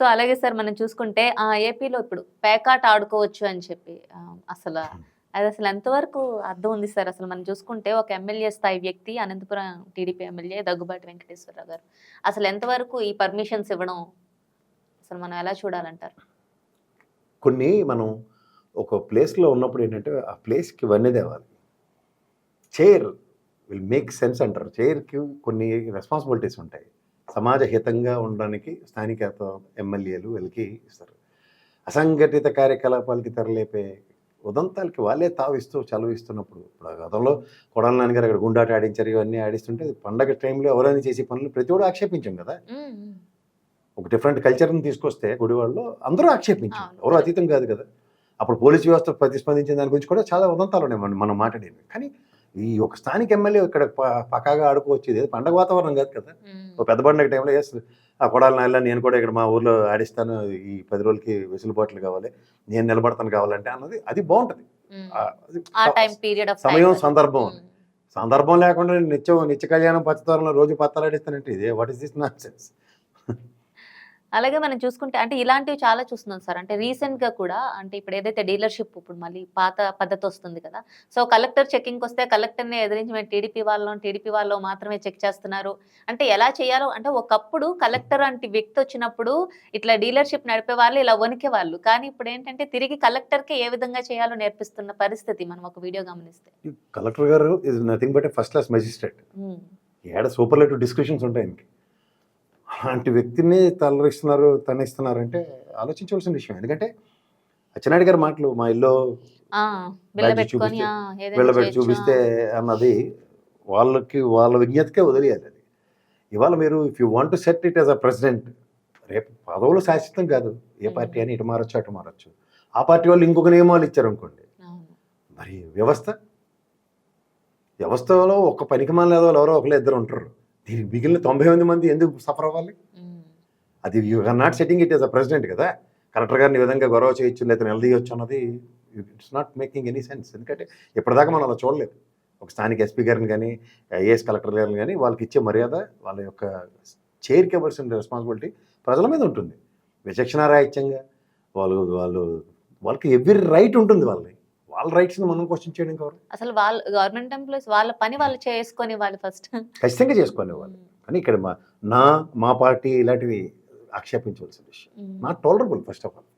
So అలాగే sir మనం చూసుకుంటే ఆ ఏపీలో ఇప్పుడు పేకాట ఆడుకోవచ్చు అని చెప్పి అసలు అది అసలు ఎంతవరకు అర్థం ఉంది సార్? అసలు మనం చూసుకుంటే ఒక ఎమ్మెల్యే స్థాయి వ్యక్తి అనంతపురం టీడీపీ ఎమ్మెల్యే దగ్గుబాటి వెంకటేశ్వరరావు గారు అసలు ఎంతవరకు ఈ పర్మిషన్స్ ఇవ్వడం అసలు మనం ఎలా చూడాలంటారు? కొన్ని మనం ఒక ప్లేస్లో ఉన్నప్పుడు ఏంటంటే ఆ ప్లేస్కి ఇవన్నీ తేవాలి. చైర్ విల్ మేక్ సెన్స్ అంటారు. చైర్కి కొన్ని రెస్పాన్సిబిలిటీస్ ఉంటాయి. సమాజ హితంగా ఉండడానికి స్థానిక ఎమ్మెల్యేలు వీళ్ళకి ఇస్తారు. అసంఘటిత కార్యకలాపాలకి తెరలేపే ఉదంతాలకి వాళ్ళే తావిస్తూ చలవిస్తున్నప్పుడు ఇప్పుడు ఆ గతంలో కొడాల నాన్నగారు అక్కడ గుండాట ఆడించారు ఇవన్నీ ఆడిస్తుంటే పండగ టైంలో ఎవరైనా చేసే పనులు ప్రతి ఒక్కడు ఆక్షేపించాం కదా. ఒక డిఫరెంట్ కల్చర్ని తీసుకొస్తే గుడివాడలో అందరూ ఆక్షేపించారు. ఎవరు అతీతం కాదు కదా. అప్పుడు పోలీస్ వ్యవస్థ ప్రతిస్పందించిన దాని గురించి కూడా చాలా ఉదంతాలు ఉన్నాయి మనం మనం మాట్లాడేవి కానీ ఈ ఒక స్థానిక ఎమ్మెల్యే ఇక్కడ పక్కాగా ఆడుకోవచ్చు. ఇది పండగ వాతావరణం కాదు కదా. ఒక పెద్ద పండగ టైంలో ఎస్ ఆ కొడాలి నాయన నేను కూడా ఇక్కడ మా ఊర్లో ఆడిస్తాను. ఈ పది రోజులకి వెసులుబాట్లు కావాలి. నేను నిలబడతాను కావాలంటే అన్నది అది బాగుంటుంది. సమయం సందర్భం. సందర్భం లేకుండా నిత్యం నిత్య కళ్యాణం పచ్చతోరణలో రోజు పత్తాలాడిస్తానంటే ఇదే what is this nonsense అలాగే మనం చూసుకుంటే అంటే ఇలాంటివి చాలా చూస్తున్నాం సార్. అంటే రీసెంట్గా కూడా అంటే ఇప్పుడు ఏదైతే డీలర్షిప్ ఇప్పుడు మళ్ళీ పాత పద్ధతి వస్తుంది కదా. సో కలెక్టర్ చెకింగ్ వస్తే కలెక్టర్ని ఎదిరించి మేము టీడీపీ వాళ్ళం టీడీపీ వాళ్ళు మాత్రమే చెక్ చేస్తున్నారు. అంటే ఎలా చేయాలో అంటే ఒకప్పుడు కలెక్టర్ అంటే వ్యక్తి వచ్చినప్పుడు ఇట్లా డీలర్షిప్ నడిపే వాళ్ళు ఇలా వణికే వాళ్ళు. కానీ ఇప్పుడు ఏంటంటే తిరిగి కలెక్టర్కి ఏ విధంగా చేయాలో నేర్పిస్తున్న పరిస్థితి మనం ఒక వీడియో గమనిస్తే. కలెక్టర్ గారు is nothing but first class magistrate ఏడ సూపర్లేటివ్ డిస్కషన్స్ ఉంటాయి అలాంటి వ్యక్తిని తలరిస్తున్నారు తనిస్తున్నారంటే ఆలోచించవలసిన విషయం. ఎందుకంటే అచ్చెన్నాయుడు గారి మాటలు మా ఇల్లు వీళ్ళబెట్టి చూపిస్తే అన్నది వాళ్ళకి వాళ్ళ విజ్ఞతకే వదిలేయాలి అది. ఇవాళ మీరు if you want to set it as a president రేపు పదవులు శాశ్వతం కాదు. ఏ. పార్టీ అని ఇటు మారొచ్చు అటు మారొచ్చు. ఆ పార్టీ వాళ్ళు ఇంకొక నియమాలు ఇచ్చారు అనుకోండి. మరి వ్యవస్థ? వ్యవస్థలో ఒక పనికి మాల ఎవరో ఒకరు ఇద్దరు ఉంటారు. దీనికి మిగిలిన తొంభై ఎనిమిది మంది ఎందుకు సఫర్ అవ్వాలి? అది you are not setting it as a president కదా? కలెక్టర్ గారిని ఈ విధంగా గొడవ చేయొచ్చు లేదా నిలదీయొచ్చు అన్నది it's not making any sense ఎందుకంటే ఇప్పటిదాకా మనం అలా చూడలేదు. ఒక స్థానిక ఎస్పీ గారిని కానీ ఐఏఎస్ కలెక్టర్ గారిని కానీ వాళ్ళకి ఇచ్చే మర్యాద వాళ్ళ యొక్క చైర్కి ఇవ్వాల్సిన రెస్పాన్సిబిలిటీ ప్రజల మీద ఉంటుంది. విచక్షణ రాహిత్యంగా వాళ్ళు వాళ్ళు వాళ్ళకి ఎవ్రీ రైట్ ఉంటుంది వాళ్ళని వాళ్ళ రైట్స్ని మనం క్వశ్చన్ చేయడం ఎవరు అసలు వాళ్ళ గవర్నమెంట్ ఎంప్లాయీస్ వాళ్ళ పని వాళ్ళు చేసుకొని వాళ్ళు ఫస్ట్ ఖచ్చితంగా చేసుకోవాలి వాళ్ళు కానీ ఇక్కడ మా నా మా పార్టీ ఇలాంటివి ఆక్షేపించవలసిన విషయం. Not tolerable first of all